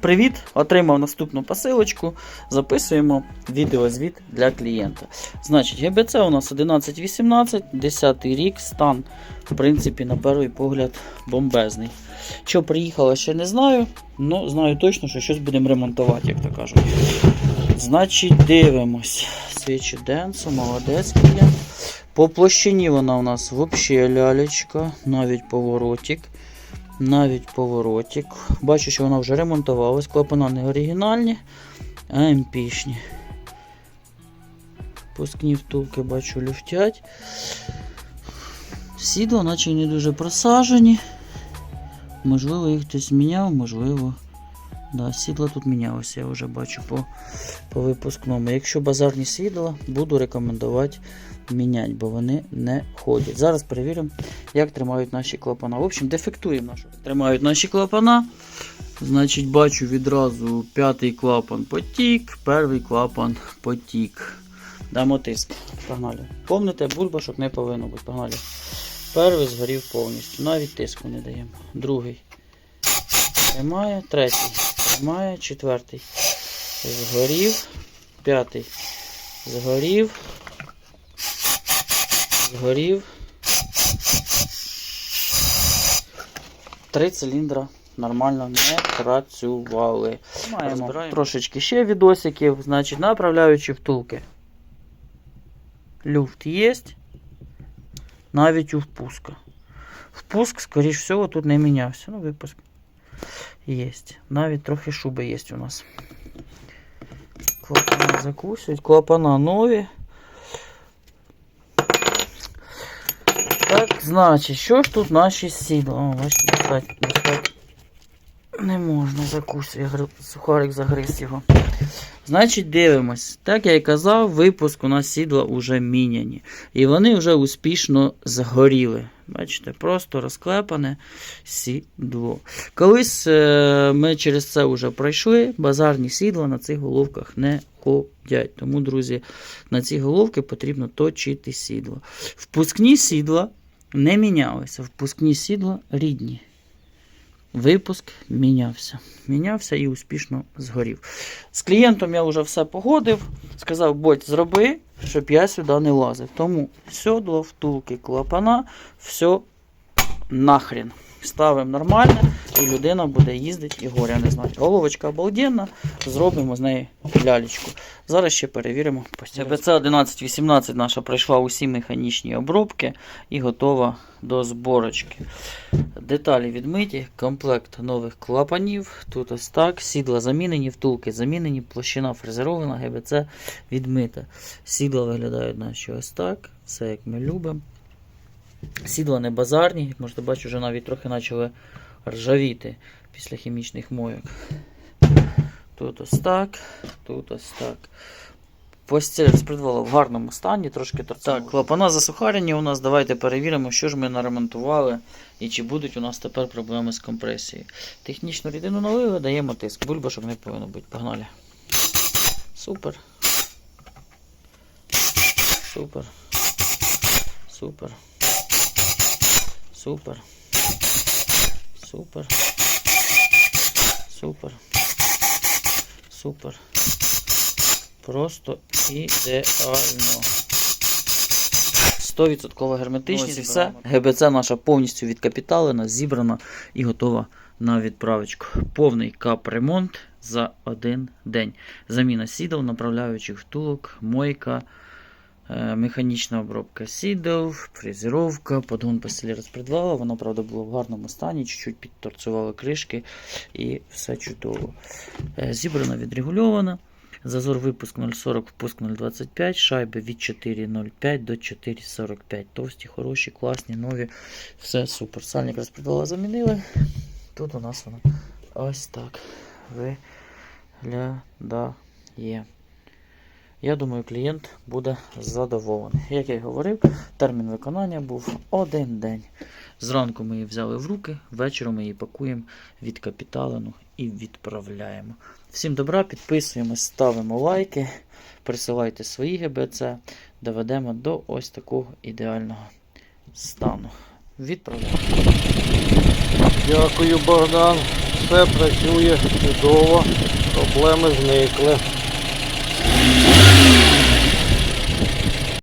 Привіт! Отримав наступну посилочку. Записуємо відеозвіт для клієнта. Значить, ГБЦ у нас 1118, 10 рік, стан, в принципі, на перший погляд, бомбезний. Що приїхало, ще не знаю, але знаю точно, що щось будемо ремонтувати, як то кажуть. Значить, дивимось. Свічі Денсо, молодець клієнт. По площині вона у нас взагалі лялечка, навіть поворотик. Навіть поворотик. Бачу, що вона вже ремонтувалась. Клапана не оригінальні, а емпішні. Пускні втулки бачу люфтять. Сідла, наче не дуже просажені. Можливо, їх хтось міняв, можливо. Да, сідла тут мінялося, я вже бачу по, по випускному. Якщо базарні сідла, буду рекомендувати міняти, бо вони не ходять. Зараз перевіримо, як тримають наші клапана. В общем, дефектуємо нашу. Тримають наші клапана. Значить, бачу відразу п'ятий клапан потік, перший клапан потік. Дамо тиск. Погнали. Помните, бульбашок не повинно бути. Погнали. Перший згорів повністю. Навіть тиску не даємо. Другий. Тримає, третій. Тримає, четвертий. Згорів. П'ятий. Згорів. Згорів. Три циліндра нормально не працювали. Маємо трошечки ще відосиків. Значить, направляючи втулки. Люфт є. Навіть у впуска. Впуск, скоріш всього, тут не мінявся. Ну, випуск є. Навіть трохи шуби є у нас. Клапана закусують. Клапана нові. Так, значить, що ж тут наші сідла? О, бачите, достать, достать. Не можна закусити, сухарик загриз його. Значить, дивимось. Так я і казав, випуск у нас сідла вже міняні. І вони вже успішно згоріли. Бачите, просто розклепане сідло. Колись е, ми через це вже пройшли, базарні сідла на цих головках не ходять. Тому, друзі, на ці головки потрібно точити сідло. Впускні сідла не мінялися. Впускні сідла рідні. Випуск мінявся. Мінявся і успішно згорів. З клієнтом я вже все погодив. Сказав, будь зроби, щоб я сюди не лазив. Тому сьодло, втулки, клапана, все нахрен. Ставимо нормально, і людина буде їздити і горя не знати. Головочка обалденна, зробимо з неї лялечку. Зараз ще перевіримо. ГБЦ 1118 наша пройшла усі механічні обробки і готова до зборочки. Деталі відмиті, комплект нових клапанів. Тут ось так. Сідла замінені, втулки замінені, площина фрезерована, ГБЦ відмита. Сідла виглядають наші ось так. Все як ми любимо. Сідла не базарні, як можете бачити, вже навіть трохи почали ржавіти після хімічних мойок. Тут ось так, тут ось так. Постіль розпредвала в гарному стані, трошки торцяк. Так, клапана засухарені у нас. Давайте перевіримо, що ж ми наремонтували і чи будуть у нас тепер проблеми з компресією. Технічну рідину налили, даємо тиск. Бульбашок не повинно бути. Погнали. Супер. Супер. Супер. Супер. Супер. Супер. Супер. Просто ідеально. 100% герметичність і все. ГБЦ наша повністю відкапіталена, зібрана і готова на відправочку. Повний кап-ремонт за один день. Заміна сідел, направляючих втулок, мойка, механічна обробка сідел, фрезеровка, подгон постелі розпредвала. Воно, правда, було в гарному стані, чуть-чуть підторцювали кришки і все чудово. Е, Зібрана, відрегульована. Зазор випуск 0,40, впуск 0,25, шайби від 4,05 до 4,45. Товсті, хороші, класні, нові. Все супер. Сальник розпредвала замінили. Тут у нас воно ось так виглядає. Я думаю, клієнт буде задоволений. Як я й говорив, термін виконання був один день. Зранку ми її взяли в руки, ввечері ми її пакуємо від капіталину і відправляємо. Всім добра, підписуємось, ставимо лайки, присилайте свої ГБЦ, доведемо до ось такого ідеального стану. Відправляємо. Дякую, Богдан. Все працює чудово, проблеми зникли.